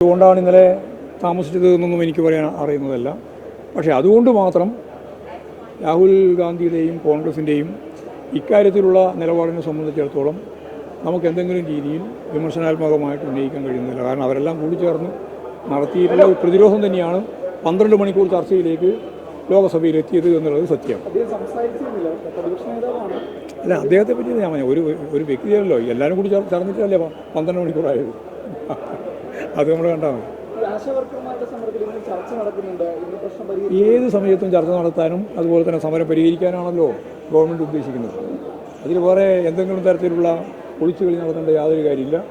അതുകൊണ്ടാണ് ഇന്നലെ താമസിച്ചത് എന്നൊന്നും എനിക്ക് പറയാൻ അറിയുന്നതല്ല. പക്ഷേ അതുകൊണ്ട് മാത്രം രാഹുൽ ഗാന്ധിയുടെയും കോൺഗ്രസിന്റെയും ഇക്കാര്യത്തിലുള്ള നിലപാടിനെ സംബന്ധിച്ചിടത്തോളം നമുക്ക് എന്തെങ്കിലും രീതിയിൽ വിമർശനാത്മകമായിട്ട് ഉന്നയിക്കാൻ കഴിയുന്നില്ല കാരണം അവരെല്ലാം കൂടി ചേർന്ന് നടത്തിയിട്ടുള്ള ഒരു പ്രതിരോധം തന്നെയാണ് പന്ത്രണ്ട് മണിക്കൂർ ചർച്ചയിലേക്ക് ലോകസഭയിൽ എത്തിയത് എന്നുള്ളത് സത്യം. അല്ല അദ്ദേഹത്തെ പറ്റി ഞാൻ ഒരു ഒരു വ്യക്തിയല്ലോ എല്ലാവരും കൂടി ചേർ- ചേർന്നിട്ടല്ലേ പന്ത്രണ്ട് മണിക്കൂറായത്? അത് നമ്മൾ കണ്ടാൽ മതി. ഏത് സമയത്തും ചർച്ച നടത്താനും അതുപോലെ തന്നെ സമരം പരിഹരിക്കാനാണല്ലോ ഗവൺമെന്റ് ഉദ്ദേശിക്കുന്നത്. അതിൽ വേറെ എന്തെങ്കിലും തരത്തിലുള്ള ഒളിച്ചുകളി നടത്തേണ്ട യാതൊരു കാര്യമില്ല.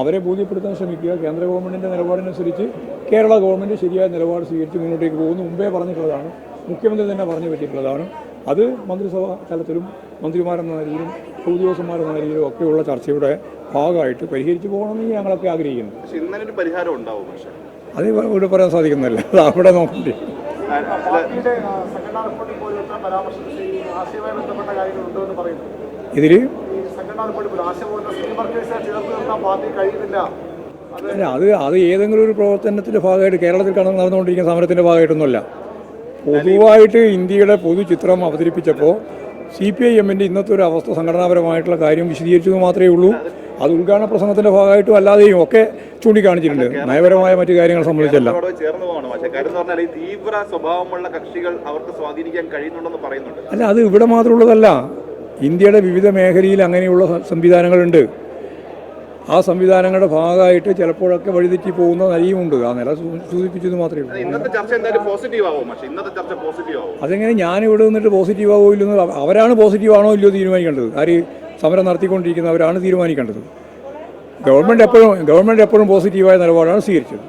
അവരെ ബോധ്യപ്പെടുത്താൻ ശ്രമിക്കുക. കേന്ദ്ര ഗവൺമെന്റിന്റെ നിലപാടിനനുസരിച്ച് കേരള ഗവൺമെന്റ് ശരിയായ നിലപാട് സ്വീകരിച്ച് മുന്നോട്ടേക്ക് പോകുന്നു മുമ്പേ പറഞ്ഞിട്ടുള്ളതാണ്. മുഖ്യമന്ത്രി തന്നെ പറഞ്ഞു പറ്റിയിട്ടുള്ളതാണ്. അത് മന്ത്രിസഭാ തലത്തിലും മന്ത്രിമാരെന്ന നിലയിലും ഉദ്യോഗസ്ഥന്മാരെന്ന നിലയിലും ഒക്കെയുള്ള ചർച്ചയുടെ ഭാഗമായിട്ട് പരിഹരിച്ചു പോകണമെന്ന് ഞങ്ങളൊക്കെ ആഗ്രഹിക്കുന്നു. പക്ഷെ ഇന്നലെ ഒരു പരിഹാരം ഉണ്ടാവും പക്ഷേ. അത് ഇവിടെ പറയാൻ സാധിക്കുന്നില്ല അത് അവിടെ നോക്കണ്ടേ. ഇതിൽ അല്ല. അത് അത് ഏതെങ്കിലും ഒരു പ്രവർത്തനത്തിന്റെ ഭാഗമായിട്ട് കേരളത്തിൽ കടന്ന് നടന്നുകൊണ്ടിരിക്കുന്ന സമരത്തിന്റെ ഭാഗമായിട്ടൊന്നുമല്ല. പൊതുവായിട്ട് ഇന്ത്യയുടെ പൊതു ചിത്രം അവതരിപ്പിച്ചപ്പോൾ സി പി ഐ എമ്മിന്റെ ഇന്നത്തെ ഒരു അവസ്ഥ സംഘടനാപരമായിട്ടുള്ള കാര്യം വിശദീകരിച്ചത് മാത്രമേ ഉള്ളൂ. അത് ഉദ്ഘാടന പ്രസംഗത്തിന്റെ ഭാഗമായിട്ടും അല്ലാതെയും ഒക്കെ ചൂണ്ടിക്കാണിച്ചിട്ടുണ്ട്. നയപരമായ മറ്റു കാര്യങ്ങൾ സംബന്ധിച്ചല്ല. അല്ല അത് ഇവിടെ മാത്രമുള്ളതല്ല. ഇന്ത്യയുടെ വിവിധ മേഖലയിൽ അങ്ങനെയുള്ള സംവിധാനങ്ങളുണ്ട്. ആ സംവിധാനങ്ങളുടെ ഭാഗമായിട്ട് ചിലപ്പോഴൊക്കെ വഴിതെറ്റി പോകുന്ന നരിയുമുണ്ട് ആ നില സൂചിപ്പിച്ചത് മാത്രമേ ഉള്ളൂ. അതെങ്ങനെ ഞാൻ ഇവിടെ നിന്നിട്ട് പോസിറ്റീവ് ആവോ ഇല്ലെന്ന് അവരാണ് പോസിറ്റീവ് ആണോ ഇല്ലയോ തീരുമാനിക്കേണ്ടത്. ആര് സമരം നടത്തിക്കൊണ്ടിരിക്കുന്നവരാണ് തീരുമാനിക്കേണ്ടത്. ഗവൺമെന്റ് എപ്പോഴും ഗവൺമെന്റ് എപ്പോഴും പോസിറ്റീവായ നിലപാടാണ് സ്വീകരിച്ചത്.